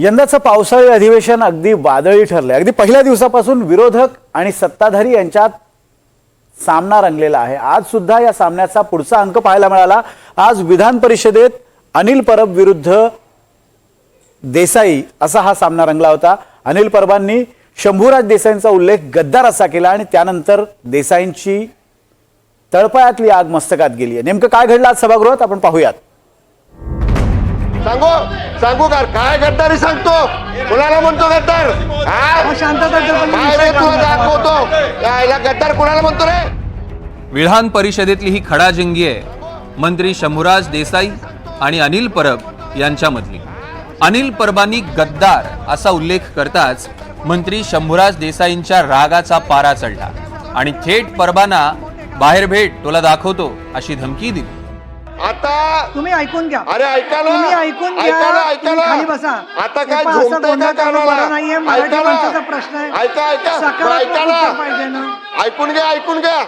यंदाचं पावसाळी अधिवेशन अगदी वादळी ठरलंय. अगदी पहिल्या दिवसापासून विरोधक आणि सत्ताधारी यांच्यात सामना रंगलेला आहे. आज सुद्धा या सामन्याचा पुढचा अंक पाहायला मिळाला. आज विधान परिषदेत अनिल परब विरुद्ध देसाई असा हा सामना रंगला होता. अनिल परबांनी शंभूराज देसाईंचा उल्लेख गद्दार असा केला आणि त्यानंतर देसाईंची तळपायातली आग मस्तकात गेली आहे. नेमकं काय घडलं आज सभागृहात? आपण पाहूयात. सांगू? सांगू का? काय गद्दारी सांगतो? कुणाला म्हणतो गद्दार? हा? काय रे दाखवतो? यायला गद्दार कुणाला म्हणतो रे? विधान परिषदेतली ही खडाजंगी आहे. मंत्री शंभूराज देसाई आणि अनिल परब यांच्यामधली. अनिल परबांनी गद्दार असा उल्लेख करताच मंत्री शंभूराज देसाईंच्या रागाचा पारा चढला. आणि थेट परबांना बाहेर भेट तुला दाखवतो अशी धमकी दिली. आता तुम्ही ऐकून घ्या. अरे ऐका ना. तुम्ही ऐकून घ्या. ऐका ना ऐका तुम्ही ना. खाली बसा. आता काय गोंधळ का नाहीये. मराठी. माणसाचा प्रश्न आहे. ऐका ऐका. सकारात्मक ऐका उत्तर पाहिजे ना. ऐकून घ्या ऐकून घ्या.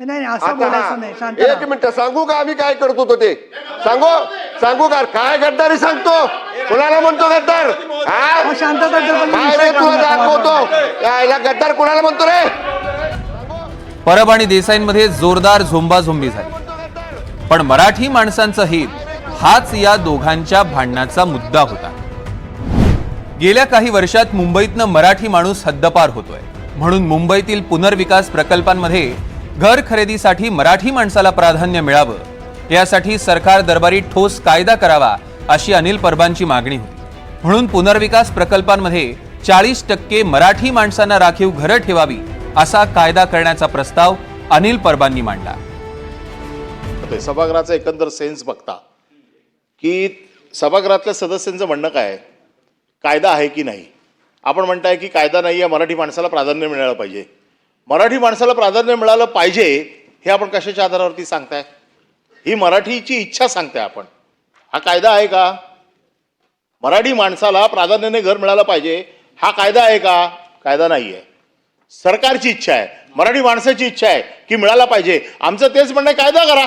नाही नाही, असं आता बोलायचं नाही. शांत एक. मिनिट सांगू का आम्ही काय करत होतो ते? सांगू? सांगू का? काय गद्दारी सांगतो? कुणाला म्हणतो गद्दार? हा? तुला. दाखवतो. यायला गद्दार कुणाला म्हणतो रे? परब आणि देसाईंमध्ये जोरदार झोंबाझोंबी झाली. पण मराठी माणसांचं हित हाच या दोघांच्या भांडणाचा मुद्दा होता. गेल्या काही वर्षात मुंबईतनं मराठी माणूस हद्दपार होतोय. म्हणून मुंबईतील पुनर्विकास प्रकल्पांमध्ये घर खरेदीसाठी मराठी माणसाला प्राधान्य मिळावं यासाठी सरकार दरबारी ठोस कायदा करावा अशी अनिल परबांची मागणी होती. म्हणून पुनर्विकास प्रकल्पांमध्ये चाळीस टक्के मराठी माणसांना राखीव घरं ठेवावी असा कायदा करण्याचा प्रस्ताव अनिल परबांनी मांडला. होतोय सभागृहाचा एकंदर सेन्स बघता. की सभागृहातल्या सदस्यांचं म्हणणं काय कायदा आहे की नाही? आपण म्हणताय की कायदा नाही आहे मराठी माणसाला प्राधान्य मिळालं पाहिजे. मराठी माणसाला प्राधान्य मिळालं पाहिजे हे आपण कशाच्या आधारावरती सांगताय? ही मराठीची इच्छा सांगताय आपण. हा कायदा आहे का? मराठी माणसाला प्राधान्याने घर मिळालं पाहिजे हा कायदा आहे का? कायदा नाही आहे. सरकारची इच्छा आहे मराठी माणसाची इच्छा आहे की मिळाला पाहिजे. आमचं तेच म्हणणं कायदा करा.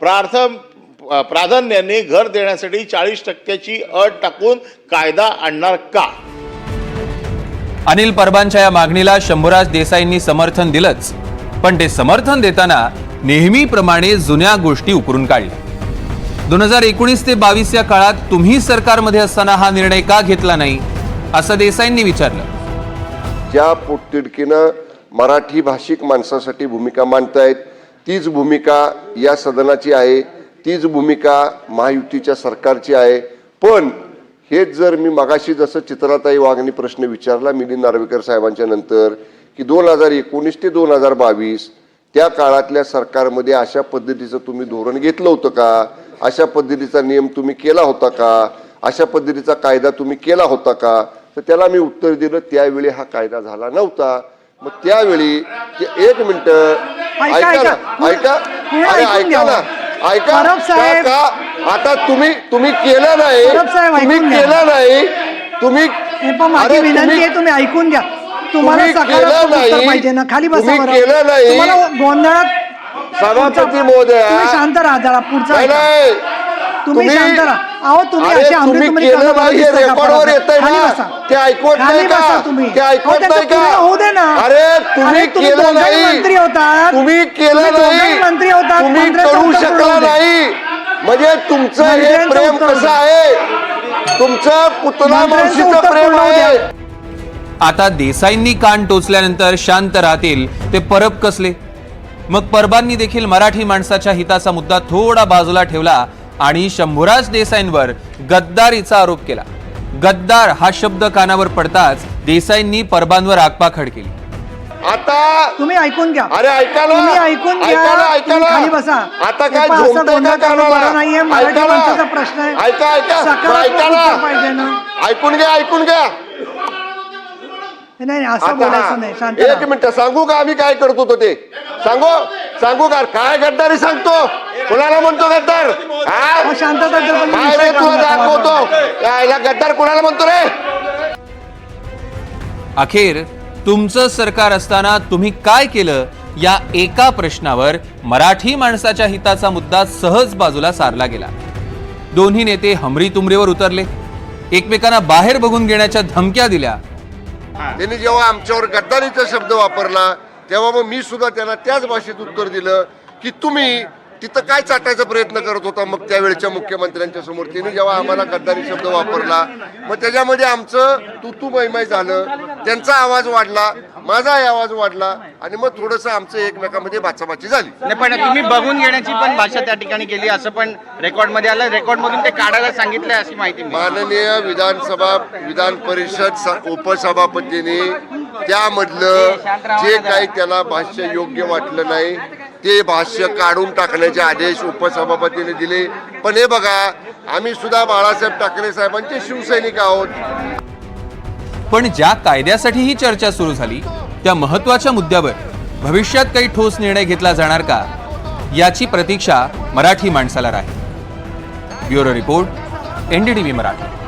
प्रार्थम प्राधान्याने घर देण्यासाठी चाळीस टक्क्याची अट टाकून कायदा आणणार का? अनिल परबांच्या या मागणीला शंभूराज देसाईंनी समर्थन दिलंच. पण ते समर्थन देताना नेहमीप्रमाणे जुन्या गोष्टी उकरून काढल्या. दोन हजार एकोणीस ते बावीस या काळात तुम्ही सरकारमध्ये असताना हा निर्णय का घेतला नाही असं देसाईंनी विचारलं. ज्या पोटतिडकीनं मराठी भाषिक माणसासाठी भूमिका मांडतायत तीच भूमिका या सदनाची आहे तीच भूमिका महायुतीच्या सरकारची आहे. पण हेच जर मी मगाशी जसं चित्राताई वाघनी प्रश्न विचारला मिलिंद नार्वेकर साहेबांच्या नंतर की दोन हजार एकोणीस ते दोन हजार बावीस त्या काळातल्या सरकारमध्ये अशा पद्धतीचं तुम्ही धोरण घेतलं होतं का? अशा पद्धतीचा नियम तुम्ही केला होता का? अशा पद्धतीचा कायदा तुम्ही केला होता का? तर त्याला मी उत्तर दिलं त्यावेळी हा कायदा झाला नव्हता. मग त्यावेळी एक मिनिट ऐका, ऐका ना अरे ऐका. ना ऐका. का- आता तुम्ही तुम्ही केलं नाही तुम्ही. केलं नाही तुम्ही माझी विनंती तुम्ही- आहे तुम्ही ऐकून घ्या तुम्हाला. पाहिजे ना खाली बसा. केलं नाही. गोंधळात सभापती महोदया. शांत राहा जरा पुढचा तुम्ही शांत राहा. अहो तुम्ही अरे, अशी तुम्ही केलं हे दिसतं का रेकॉर्डवर परत? येतंय खाली ना. बसा. ते ऐकवत खाली नाही का? तुम्ही. ते अहो, ऐकवत त्याचं नाही का? पूर्ण होऊ दे ना. अरे तुम्ही केलं नाही. मंत्री होतात. तुम्ही केलं नाही. मंत्री होतात. तुम्ही करू पूर्ण शकला होऊ दे. नाही. म्हणजे तुमचं हे मंत्र्यांचं प्रेम उत्तर कसं आहे? तुमचं पुतला मंत्र्यांचं मावशीचं उत्तर प्रेम पूर्ण होऊ द्या. आहे आता देसाईंनी कान टोचल्यानंतर शांत राहतील. ते परब कसले? मग परबांनी देखील मराठी माणसाच्या हिताचा मुद्दा थोडा बाजूला ठेवला. आणि शंभूराज देसाईंवर गद्दारीचा आरोप केला. गद्दार हा शब्द कानावर पडताच देसाईंनी परबांवर आगपाखड केली. आता तुम्ही ऐकून घ्या. अरे तुम्ही ऐकून घ्या. ऐका ना ऐका तुम्ही ना खाली बसा. आता काय पहा, असं झोंबतंय बोलणं का करणं कानाला? बरं नाहीये. मराठी ऐका ना. माणसाचा प्रश्न आहे. ऐका ऐका. बरं, सकारात्मक ऐका उत्तर पाहिजे ना. ना ऐकून घ्या ऐकून घ्या. नाही असं आता बोलायचं नाही. शांत एक. मिनिट सांगू का आम्ही काय करतो तो ते? सांगू? सांगू का? काय गद्दारी सांगतो? कुणाला म्हणतो गद्दार? हा? अहो, शांतता जपून काय विषय रे तुला काढू नका दाखवतो. यायला गद्दार कुणाला म्हणतो रे? अखेर तुमचं सरकार असताना तुम्ही काय केलं? या एका प्रश्नावर मराठी माणसाच्या हिताचा मुद्दा सहज बाजूला सारला गेला. दोन्ही नेते हमरी तुमरीवर उतरले. एकमेकांना बाहेर बघून घेण्याच्या धमक्या दिल्या. त्यांनी जेव्हा आमच्यावर गद्दारीचा शब्द वापरला तेव्हा मग मी सुद्धा त्यांना त्याच भाषेत उत्तर दिलं की तुम्ही तिथं काय चाटायचा प्रयत्न करत होता? मग त्यावेळच्या मुख्यमंत्र्यांच्या समोर. त्यांनी जेव्हा आम्हाला गद्दारी शब्द वापरला मग त्याच्यामध्ये आमचं तू तू मैमाय झालं. त्यांचा आवाज वाढला माझाही आवाज वाढला आणि मग थोडंसं आमचं एकमेकांमध्ये बाचाबाची झाली. नाही पण तुम्ही बघून घेण्याची पण भाषा त्या ठिकाणी केली असं पण रेकॉर्डमध्ये आलं. रेकॉर्ड मधून ते काढायला सांगितलंय अशी माहिती. माननीय विधानसभा विधान परिषद उपसभापतींनी त्यामधलं जे काही त्यांना भाष्य योग्य वाटलं नाही ते भाष्य काढून टाकण्याचे आदेश उपसभापतीने दिले. पण हे बघा आम्ही सुद्धा बाळासाहेब ठाकरे साहेबांचे शिवसैनिक आहोत. पण ज्या कायद्यासाठी ही चर्चा सुरू झाली त्या महत्त्वाच्या मुद्द्यावर भविष्यात काही ठोस निर्णय घेतला जाणार का याची प्रतीक्षा मराठी माणसाला राहील. Bureau report NDTV Marathi.